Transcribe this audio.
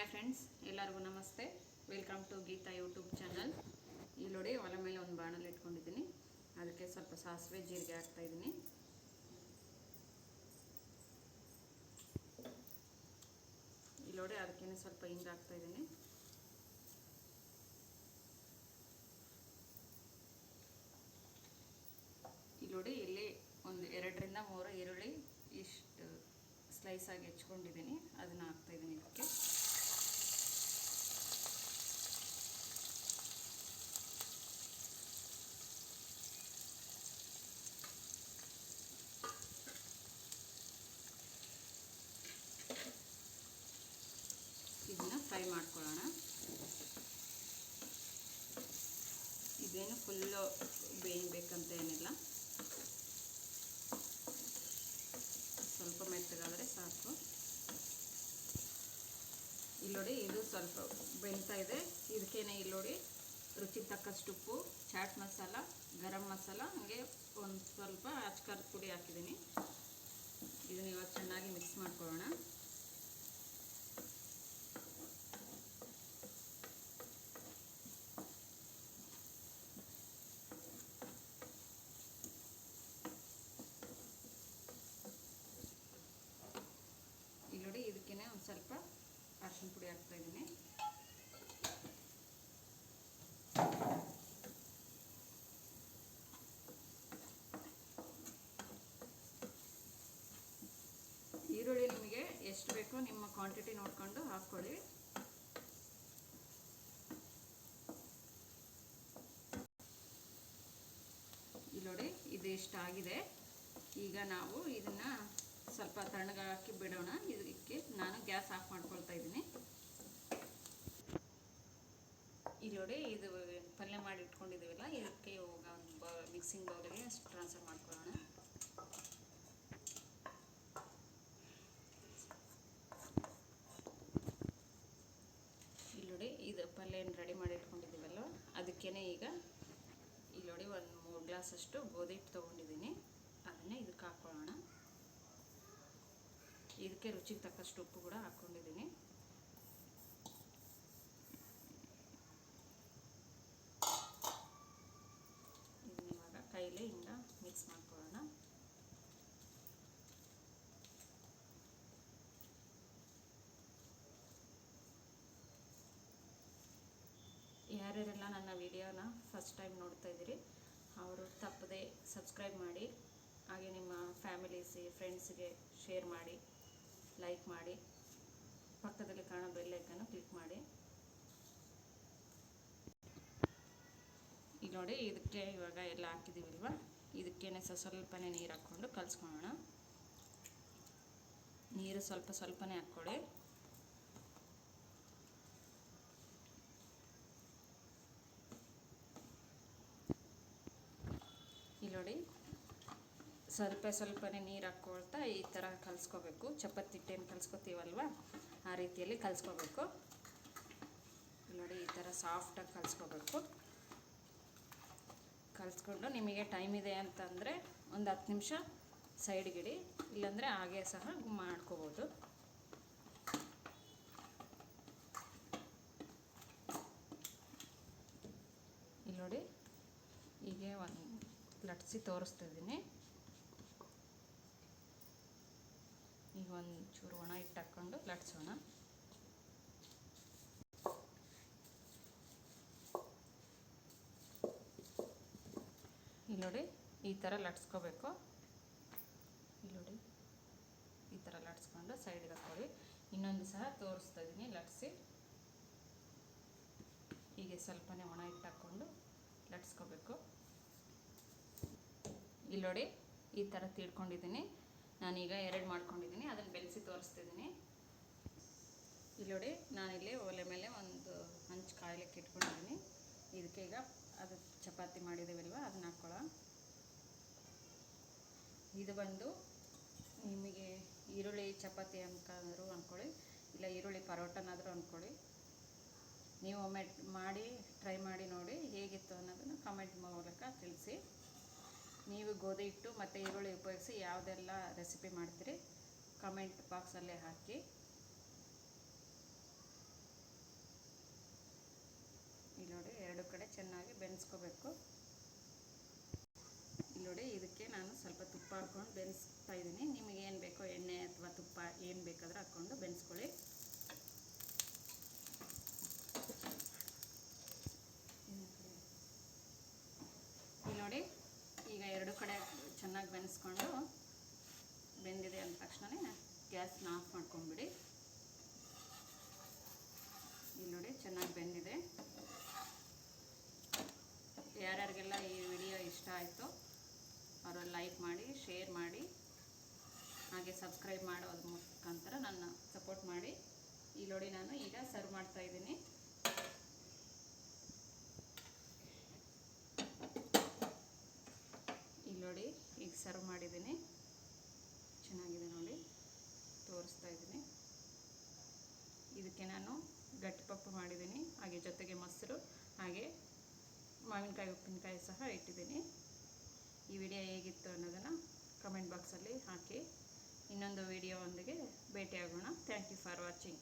Hi friends, ಎಲ್ಲರಿಗೂ ನಮಸ್ತೆ. Welcome to Geeta YouTube channel ಇಲ್ಲಿ ನೋಡಿ ಒಲೆ ಮೇಲೆ ಒಂದು ಬಾಣಲ್ಲಿ ಇಟ್ಕೊಂಡಿದ್ದೀನಿ. ಅದಕ್ಕೆ ಸ್ವಲ್ಪ ಸಾಸಿವೆ ಜೀರಿಗೆ ಹಾಕ್ತಾ ಇದ್ದೀನಿ. ಇಲ್ಲಿ ನೋಡಿ ಅದಕ್ಕೇನೆ ಸ್ವಲ್ಪ ಹಿಂಗೆ ಹಾಕ್ತಾ ಇದ್ದೀನಿ. ಇಲ್ಲಿ ನೋಡಿ ಇಲ್ಲಿ ಒಂದು ಎರಡರಿಂದ ಮೂರು ಈರುಳ್ಳಿ ಇಷ್ಟು ಸ್ಲೈಸ್ ಆಗಿ ಹೆಚ್ಕೊಂಡಿದ್ದೀನಿ. ಅದನ್ನು ಹಾಕ್ತಾಯಿದ್ದೀನಿ ಇದಕ್ಕೆ ಇದನ್ನ ಫ್ರೈ ಮಾಡ್ಕೊಳ್ಳೋಣ. ಇದೇನು ಫುಲ್ಲು ಬೇಯಬೇಕಂತ ಏನಿಲ್ಲ. ಸ್ವಲ್ಪ ಮೆತ್ತಗಾದರೆ ಸಾಕು. ಇಲ್ಲಿ ನೋಡಿ ಇದು ಸ್ವಲ್ಪ ಬೆಂತಾ ಇದೆ. ಇದಕ್ಕೇನೆ ಇಲ್ಲಿ ನೋಡಿ ರುಚಿಗೆ ತಕ್ಕಷ್ಟು ಉಪ್ಪು, ಚಾಟ್ ಮಸಾಲ, ಗರಂ ಮಸಾಲ, ಹಾಗೆ ಒಂದು ಸ್ವಲ್ಪ ಅಚ್ಕಾರದ ಪುಡಿ ಹಾಕಿದ್ದೀನಿ. ಇದನ್ನ ಇವಾಗ ಚೆನ್ನಾಗಿ ಮಿಕ್ಸ್ ಮಾಡ್ಕೊಳ್ಳೋಣ ಇಲ್ಲಿ ನೋಡಿ ಇದಕ್ಕೇನೆ ಒಂದು ಸ್ವಲ್ಪ ಅರಿಶಿನ ಪುಡಿ ಹಾಕ್ತಾ ಇದ್ದೀನಿ ಈರುಳ್ಳಿ ನಿಮಗೆ ಎಷ್ಟು ಬೇಕೋ ನಿಮ್ಮ ಕ್ವಾಂಟಿಟಿ ನೋಡಿಕೊಂಡು ಹಾಕ್ಕೊಳ್ಳಿ. ಇಲ್ಲಿ ನೋಡಿ ಇದು ಇಷ್ಟ ಆಗಿದೆ ಈಗ ನಾವು ಇದನ್ನ ಸ್ವಲ್ಪ ತಣ್ಣಗಾಕಿ ಬಿಡೋಣ. ಇದಕ್ಕೆ ನಾನು ಗ್ಯಾಸ್ ಆಫ್ ಮಾಡ್ಕೊಳ್ತಾ ಇದ್ದೀನಿ. ಇಲ್ಲಿ ನೋಡಿ ಇದು ಪಲ್ಯ ಮಾಡಿ ಇಟ್ಕೊಂಡಿದ್ದೀವಲ್ಲ, ಇದಕ್ಕೆ ಹೋಗ ಮಿಕ್ಸಿಂಗ್ ಬೌಲಿಗೆ ಟ್ರಾನ್ಸ್ಫರ್ ಮಾಡ್ಕೊಳ್ಳೋಣ ಇಲ್ಲಿ ನೋಡಿ ಇದು ಪಲ್ಯ ಏನು ರೆಡಿ ಮಾಡಿ ಇಟ್ಕೊಂಡಿದ್ದೀವಲ್ಲ ಅದಕ್ಕೇನೆ ಈಗ ಇಲ್ಲಿ ನೋಡಿ ಒಂದು ಮೂರು ಗ್ಲಾಸಷ್ಟು ಗೋಧಿ ಹಿಟ್ಟು ತೊಗೊಂಡಿದ್ದೀನಿ. ಅದನ್ನೇ ಇದಕ್ಕೆ ಹಾಕ್ಕೊಳ್ಳೋಣ ಇದಕ್ಕೆ ರುಚಿಗೆ ತಕ್ಕಷ್ಟು ಉಪ್ಪು ಕೂಡ ಹಾಕ್ಕೊಂಡಿದ್ದೀನಿ ಇವಾಗ ಕೈಲೇ ಹಿಂಗ ಮಿಕ್ಸ್ ಮಾಡ್ಕೊಳ್ಳೋಣ. ಯಾರ್ಯಾರೆಲ್ಲ ನನ್ನ ವಿಡಿಯೋನ ಫಸ್ಟ್ ಟೈಮ್ ನೋಡ್ತಾ ಇದ್ದೀರಿ ಅವರು ತಪ್ಪದೆ ಸಬ್ಸ್ಕ್ರೈಬ್ ಮಾಡಿ, ಹಾಗೆ ನಿಮ್ಮ ಫ್ಯಾಮಿಲೀಸಿ ಫ್ರೆಂಡ್ಸ್ಗೆ ಶೇರ್ ಮಾಡಿ ಲೈಕ್ ಮಾಡಿ. ಪಕ್ಕದಲ್ಲಿ ಕಾಣೋ ಬೆಲ್ಲೈಕನ್ನು ಕ್ಲಿಕ್ ಮಾಡಿ. ಈಗ ನೋಡಿ, ಇದಕ್ಕೆ ಇವಾಗ ಎಲ್ಲ ಹಾಕಿದ್ದೀವಲ್ವಾ? ಇದಕ್ಕೇನೆ ಸ್ವಲ್ಪನೇ ನೀರು ಹಾಕ್ಕೊಂಡು ಕಲಿಸ್ಕೊಳ್ಳೋಣ. ನೀರು ಸ್ವಲ್ಪ ಸ್ವಲ್ಪನೇ ಹಾಕ್ಕೊಳ್ಳಿ ಇಲ್ಲಿ ನೋಡಿ ಸ್ವಲ್ಪ ಸ್ವಲ್ಪನೇ ನೀರು ಹಾಕ್ಕೊಳ್ತಾ ಈ ಥರ ಕಲಿಸ್ಕೋಬೇಕು. ಚಪಾತಿ ಹಿಟ್ಟೇನು ಕಲಿಸ್ಕೊತೀವಲ್ವ? ಆ ರೀತಿಯಲ್ಲಿ ಕಲಿಸ್ಕೋಬೇಕು. ನೋಡಿ, ಈ ಥರ ಸಾಫ್ಟಾಗಿ ಕಲಿಸ್ಕೋಬೇಕು. ಕಲಿಸ್ಕೊಂಡು ನಿಮಗೆ ಟೈಮ್ ಇದೆ ಅಂತಂದರೆ ಒಂದು ಹತ್ತು ನಿಮಿಷ ಸೈಡ್ಗಿಡಿ ಇಲ್ಲಾಂದರೆ ಹಾಗೆ ಸಹ ಮಾಡ್ಕೋಬೋದು. ಇಲ್ಲಿ ನೋಡಿ, ಹೀಗೆ ಒಂದು ಲಟ್ಸಿ ತೋರಿಸ್ತಾ ಒಂದು ಚೂರು ಒಣ ಹಿಟ್ಟು ಹಾಕ್ಕೊಂಡು ಲಟ್ಸೋಣ. ಇಲ್ಲಿ ನೋಡಿ ಈ ಥರ ಲಟ್ಸ್ಕೋಬೇಕು. ಇಲ್ಲಿ ನೋಡಿ ಈ ಥರ ಲಟ್ಸ್ಕೊಂಡು ಸೈಡಿಗೆ ಹಾಕ್ಕೊಳ್ಳಿ ಇನ್ನೊಂದು ಸಹ ತೋರಿಸ್ತಾ ಇದ್ದೀನಿ ಲಟ್ಸಿ. ಹೀಗೆ ಸ್ವಲ್ಪನೇ ಒಣ ಹಿಟ್ಟು ಹಾಕ್ಕೊಂಡು ಲಟ್ಸ್ಕೋಬೇಕು. ಇಲ್ಲಿ ನೋಡಿ ಈ ಥರ ತಿಳ್ಕೊಂಡಿದ್ದೀನಿ ನಾನೀಗ ಎರಡು ಮಾಡ್ಕೊಂಡಿದ್ದೀನಿ, ಅದನ್ನು ಬೆಳೆಸಿ ತೋರಿಸ್ತಿದ್ದೀನಿ. ಇಲ್ಲಿ ನೋಡಿ, ನಾನಿಲ್ಲಿ ಒಲೆ ಮೇಲೆ ಒಂದು ಹಂಚು ಕಾಯ್ಲಿಕ್ಕೆ ಇಟ್ಕೊಂಡಿದ್ದೀನಿ. ಇದಕ್ಕೆ ಈಗ ಅದು ಚಪಾತಿ ಮಾಡಿದ್ದೀವಲ್ವ ಅದನ್ನ ಹಾಕ್ಕೊಳ್ಳೋ ಇದು ಬಂದು ನಿಮಗೆ ಈರುಳ್ಳಿ ಚಪಾತಿ ಅಂತಾದರೂ ಅಂದ್ಕೊಳ್ಳಿ ಇಲ್ಲ ಈರುಳ್ಳಿ ಪರೋಟನಾದರೂ ಅಂದ್ಕೊಳ್ಳಿ ನೀವು ಒಮ್ಮೆ ಮಾಡಿ, ಟ್ರೈ ಮಾಡಿ ನೋಡಿ ಹೇಗಿತ್ತು ಅನ್ನೋದನ್ನು ಕಮೆಂಟ್ ಮೂಲಕ ತಿಳಿಸಿ. ನೀವು ಗೋಧಿ ಹಿಟ್ಟು ಮತ್ತು ಈರುಳ್ಳಿ ಉಪಯೋಗಿಸಿ ಯಾವುದೆಲ್ಲ ರೆಸಿಪಿ ಮಾಡ್ತೀರಿ ಕಮೆಂಟ್ ಬಾಕ್ಸಲ್ಲೇ ಹಾಕಿ. ಇಲ್ಲಿ ನೋಡಿ ಎರಡು ಕಡೆ ಚೆನ್ನಾಗಿ ಬೆನ್ಸ್ಕೋಬೇಕು. ಇಲ್ಲಿ ನೋಡಿ ಇದಕ್ಕೆ ನಾನು ಸ್ವಲ್ಪ ತುಪ್ಪ ಹಾಕ್ಕೊಂಡು ಬೆನ್ಸ್ತಾ ಇದ್ದೀನಿ. ನಿಮಗೇನು ಬೇಕೋ ಎಣ್ಣೆ ಅಥವಾ ತುಪ್ಪ ಏನು ಬೇಕಾದರೂ ಹಾಕ್ಕೊಂಡು ಬೆನ್ಸ್ಕೊಳ್ಳಿ. ಕಡೆ ಚೆನ್ನಾಗಿ ಬೆನೆಸ್ಕೊಂಡು ಬೆಂದಿದೆ ಅಂದ ತಕ್ಷಣವೇ ಗ್ಯಾಸ್ನ ಆಫ್ ಮಾಡ್ಕೊಂಬಿಡಿ. ಇಲ್ಲಿ ನೋಡಿ ಚೆನ್ನಾಗಿ ಬೆಂದಿದೆ. ಯಾರ್ಯಾರಿಗೆಲ್ಲ ಈ ವಿಡಿಯೋ ಇಷ್ಟ ಆಯಿತು ಅವರು ಲೈಕ್ ಮಾಡಿ, ಶೇರ್ ಮಾಡಿ, ಹಾಗೆ ಸಬ್ಸ್ಕ್ರೈಬ್ ಮಾಡೋದ್ರ ಮುಖಾಂತರ ನನ್ನ ಸಪೋರ್ಟ್ ಮಾಡಿ. ಇಲ್ಲಿ ನೋಡಿ ನಾನು ಈಗ ಸರ್ವ್ ಮಾಡ್ತಾ ಇದ್ದೀನಿ ಇಲ್ಲಿ ನೋಡಿ ಈಗ ಸರ್ವ್ ಮಾಡಿದ್ದೀನಿ. ಚೆನ್ನಾಗಿದೆ ನೋಡಿ. ತೋರಿಸ್ತಾ ಇದ್ದೀನಿ. ಇದಕ್ಕೆ ನಾನು ಗಟ್ಟಿಪಪ್ಪು ಮಾಡಿದ್ದೀನಿ. ಹಾಗೆ ಜೊತೆಗೆ ಮೊಸರು, ಹಾಗೆ ಮಾವಿನಕಾಯಿ, ಉಪ್ಪಿನಕಾಯಿ ಸಹ ಇಟ್ಟಿದ್ದೀನಿ. ಈ ವಿಡಿಯೋ ಹೇಗಿತ್ತು ಅನ್ನೋದನ್ನು ಕಮೆಂಟ್ ಬಾಕ್ಸಲ್ಲಿ ಹಾಕಿ. ಇನ್ನೊಂದು ವಿಡಿಯೋವೊಂದಿಗೆ ಭೇಟಿಯಾಗೋಣ. Thank you for watching